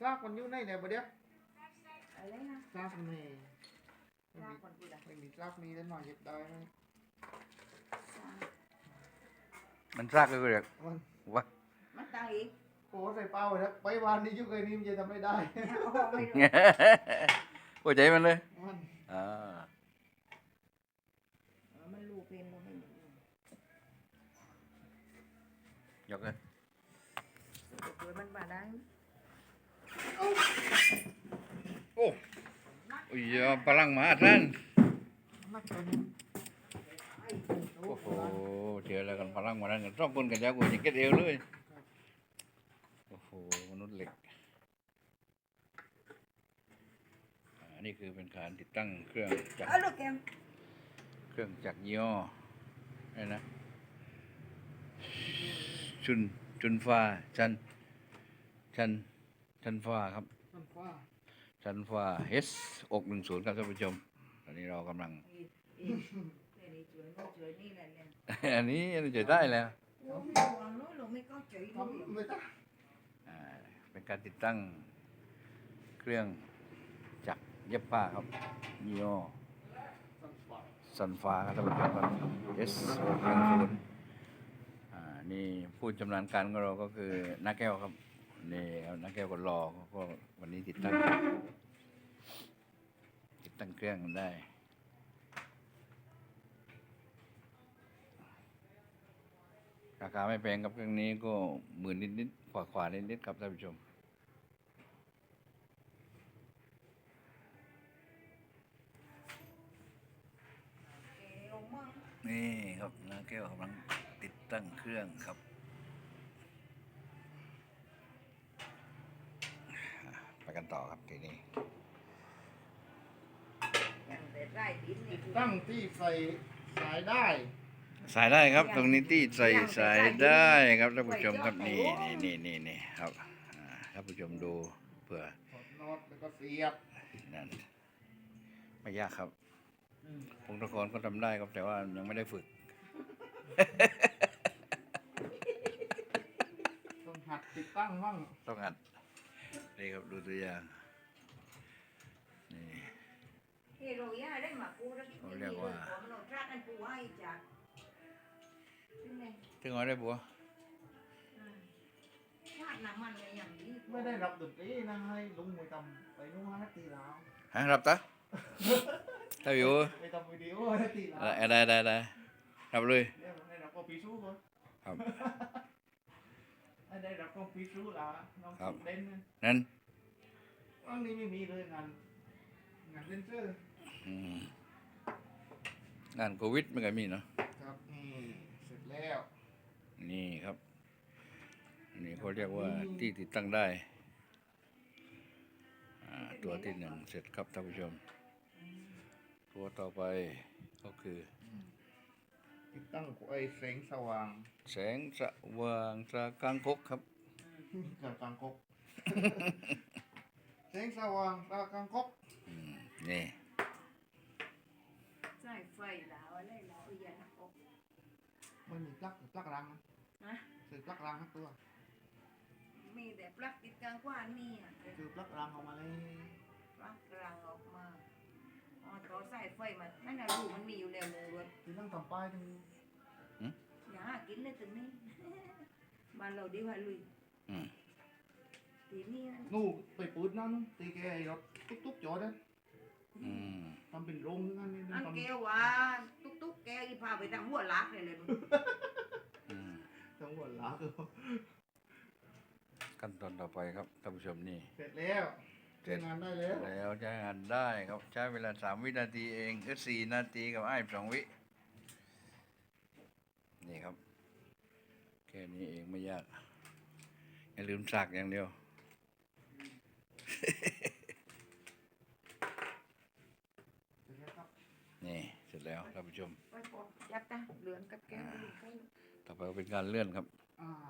ซากมันอยู่ในเนี่ยบ่เดียวอะไรนะซากมันนี่ลากคนกูละไม่มีซากนี้แล้วหน่อยเก็บได้ไหมมันซากเลยเรียกมันว่ามันตายอีกโอ้ใส่เป้าเลยครับไปวันนี้ยุคไอ้นี่มันจะทำไม่ได้โอ้โหไม่รู้หัวใจมันเลยมันอ่าเออมันรู้เป็นเราไม่รู้ยกเลยเกิดมันมาได้ โอ้ยย่าพลังมาท่านนักตัวนี้โอ้โหเจอแล้วกันพลังมาท่านกันสองคนกันยาวกว่าจะเก็ตเอวเลยโอ้โหมนุษย์เหล็กอันนี้คือเป็นการติดตั้งเครื่องจักรเอากเครื่องจักรย่ออะไรนะชุนชุนฟ้าชันชัน ชันฟ้าครับมันฟ้าชันฟ้า H อกหนึ่งศูนย์ครับท่านผู้ชม ตอนนี้เรากำลังอีอีนี่นี่ช่วยนู่นช่วยนี่แหละเนี่ยอันนี้อันนี้จะได้แล้วโอ้ไม่หวังนู้นเราไม่ก็เฉยทนู้นำไม่ได้อ่า เป็นการติดตั้ง เครื่องจักรเย็บผ้าครับยี่ห้อสันฟ้าสันฟ้าครับท่านผู้ชมครับ S อกหนึ่งศูนย์อ่า นี่ผู้ชำนาญการของเราก็คือนักแก้วครับ นี่ครับนักแก้วก็รอเขาก็วันนี้ติดตั้ง ติดตั้งเครื่องได้ราคาไม่แพงครับเครื่องนี้ก็หมื่นนิดๆกว่าขวาๆนิดๆครับท่านผู้ชม นี่ครับนาแก้วกำลังติดตั้งเครื่องครับอะไป กันต่อครับทีนี้อย่างแต่ไร่ดินนี่ติดตั้งที่ใส่สายได้ สายได้ครับ ตรงนี้ที่ใส่สายได้ครับท่านผู้ชมครับนี่นี่นี่นี่นี่ครับอ่าท่านผู้ชมดูเผื่อถอดน็อตแล้วก็เสียบนั่นไม่ยากครับอืมพงตะกอนก็ทำได้ครับแต่ว่ายังไม่ได้ฝึกต้องหัดติดตั้งมั่งต้องอัด นี่ครับดูตัวอย่างนี่เฮโรยาได้มาปูแล้วที่เขาเรียกว่าผมเราทราดนั่นปูให้จากเป็นไงถึงเอาได้บัวอืมทราดน้ำมันเลยอย่างนี้ไม่ได้รับดนตรีนะให้ลุงมวยทำไปนู่นให้ตีแล้วฮะรับตาถ้าอยู่ไปทำวิดีโอให้ตีแล้วได้ได้ได้ได้รับเลยเนี่ย ได้รับก็ปีสู้ก่อนครับให้ได้รับก็ปีสู้ละน้องครับเล่นนะนั้นอันนี้ไม่มีเลยงานงานเล่นเซอร์อืมงานโควิดไม่เคยมีเนาะครับนี่เสร็จแล้ว นี่ครับอันนี่เขาเรียกว่าที่ติดตั้งได้อ่าตัวที่หนึ่งเสร็จครับท่านผู้ชม ตัวต่อไปก็คือ ติดตั้งไอ้แสงสว่างแสงสว่างจากกลางคกครับกับกลางกกแสงสว่างจากกลางกกอืมนี่ใส่ไฟแล้วอะไรแล้วอย่าหักอกมันมีปลั๊กปลั๊กรังนะนะซื้อปลั๊กรังทั้งตัว มีแต่ปลั๊กติดกลางกว้านนี่อะแต่คือปลั๊กรังออกมาเลยปลั๊กกลางออกมา อ๋อต่อสายไฟมานั่นน่ะลูกมันมีอยู่แล้วเลยรถที่ตั้งทำป้ายตรงอย่าหากินในตรงนี้ บ้านเราดีกว่าลุยอืมทีนี้นู่นไปปืนนั่นตีแกไอ้รถตุ๊กตุ๊กจอดนะอืมทำเป็นโรงนั่นนี่อันทำแกว่าตุ๊กตุ๊กแกอีพาไปทางหัวลักเลยเลยมึงอืมทั้งหมดละคือขั้นตอนต่อไปครับท่านผู้ชมนี่ เสร็จแล้ว ใช้งานได้แล้ว แล้วใช้งานได้ครับใช้เวลาสามวินาทีเองก็สี่นาทีกับไอ้สองวิ นี่ครับ แค่นี้เองไม่ยาก อย่าลืมสักอย่างเดียวเสร็จแล้วครับนี่เสร็จแล้วท่านผู้ชมไปปอยับตาเหลืองกับแกต่อไปก็เป็นการเลื่อนครับอ้าวอ่าเดี๋ยว